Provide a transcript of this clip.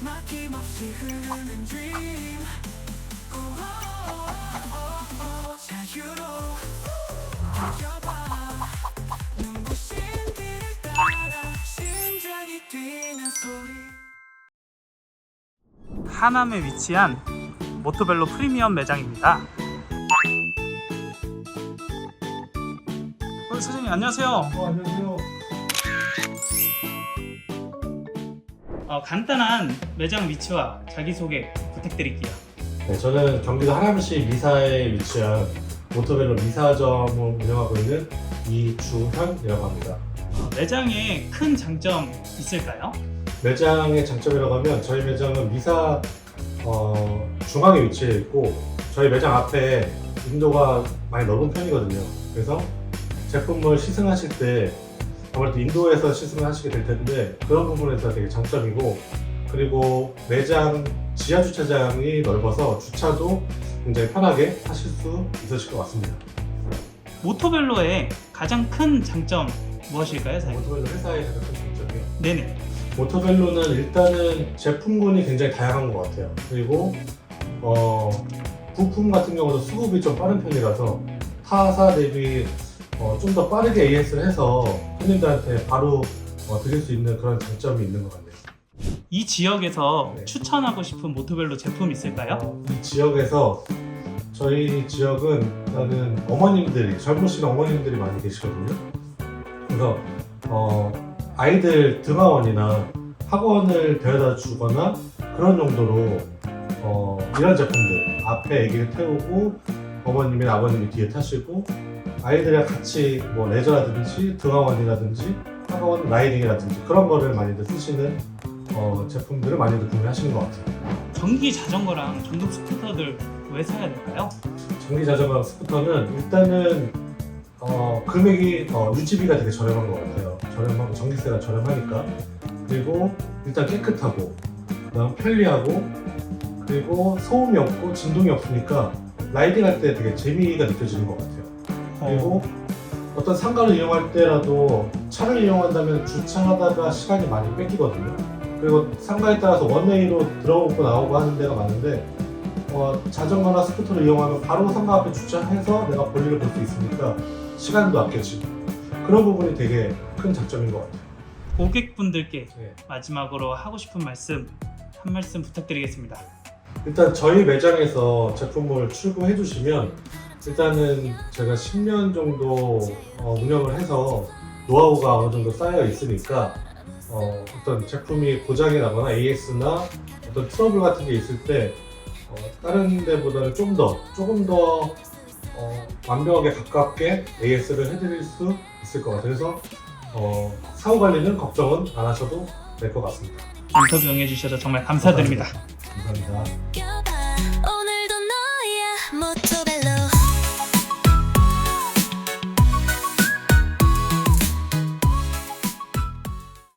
막힘없이 흐르는 dream 오오오오오 자유로 느껴봐 눈부신 길을 따라 심장이 뛰는 소리 하남에 위치한 모토벨로 프리미엄 매장입니다. 어, 사장님 안녕하세요. 어, 안녕하세요. 어, 간단한 매장 위치와 자기소개 부탁드릴게요. 네, 저는 경기도 하남시 미사에 위치한 모토벨로 미사점을 운영하고 있는 이주현이라고 합니다. 어, 매장에 큰 장점 있을까요? 매장의 장점이라고 하면 저희 매장은 미사 어, 중앙에 위치해 있고 저희 매장 앞에 인도가 많이 넓은 편이거든요. 그래서 제품을 시승하실 때 아무래도 인도에서 시승을 하시게 될 텐데 그런 부분에서 되게 장점이고 그리고 매장 지하 주차장이 넓어서 주차도 굉장히 편하게 하실 수 있으실 것 같습니다. 모토벨로의 가장 큰 장점 무엇일까요, 사장님? 모토벨로 회사의 가장 큰 장점이요. 네네. 모토벨로는 일단은 제품군이 굉장히 다양한 것 같아요. 그리고 어, 부품 같은 경우도 수급이 좀 빠른 편이라서 타사 대비 어, 좀 더 빠르게 AS를 해서 손님들한테 바로 어, 드릴 수 있는 그런 장점이 있는 것 같네요. 이 지역에서 네. 추천하고 싶은 모토벨로 제품 있을까요? 어, 이 지역에서 저희 지역은 일단은 어머님들이 젊으신 어머님들이 많이 계시거든요. 그래서 어, 아이들 등하원이나 학원을 데려다 주거나 그런 용도로 어, 이런 제품들 앞에 아기를 태우고 어머님이나 아버님이 뒤에 타시고 아이들이랑 같이 뭐 레저라든지 등하원이라든지 학원 라이딩이라든지 그런 거를 많이들 쓰시는 어, 제품들을 많이들 구매하시는 것 같아요. 전기 자전거랑 전동 스쿠터들 왜 사야 될까요? 전기 자전거 스쿠터는 일단은 어, 금액이 어, 유지비가 되게 저렴한 것 같아요. 저렴하고 전기세가 저렴하니까 그리고 일단 깨끗하고 그다음 편리하고 그리고 소음이 없고 진동이 없으니까 라이딩 할 때 되게 재미가 느껴지는 것 같아요. 그리고 어떤 상가를 이용할 때라도 차를 이용한다면 주차하다가 시간이 많이 뺏기거든요. 그리고 상가에 따라서 원웨이로 들어오고 나오고 하는 데가 많은데 어, 자전거나 스쿠터를 이용하면 바로 상가 앞에 주차해서 내가 볼일을 볼 수 있으니까 시간도 아껴지고 그런 부분이 되게 큰 장점인 것 같아요. 고객분들께 네. 마지막으로 하고 싶은 말씀 한 말씀 부탁드리겠습니다. 일단 저희 매장에서 제품을 출고해 주시면 일단은 제가 10년 정도 어, 운영을 해서 노하우가 어느 정도 쌓여 있으니까 어, 떤 제품이 고장이 나거나 AS나 어떤 트러블 같은 게 있을 때 어, 다른 데보다는 좀 더 조금 더 어, 완벽하게 가깝게 AS를 해드릴 수 있을 것 같아요. 그래서 어, 사후 관리는 걱정은 안 하셔도 될 것 같습니다. 인터뷰 응해주셔서 정말 감사드립니다. 감사합니다. 오늘도 너야 모토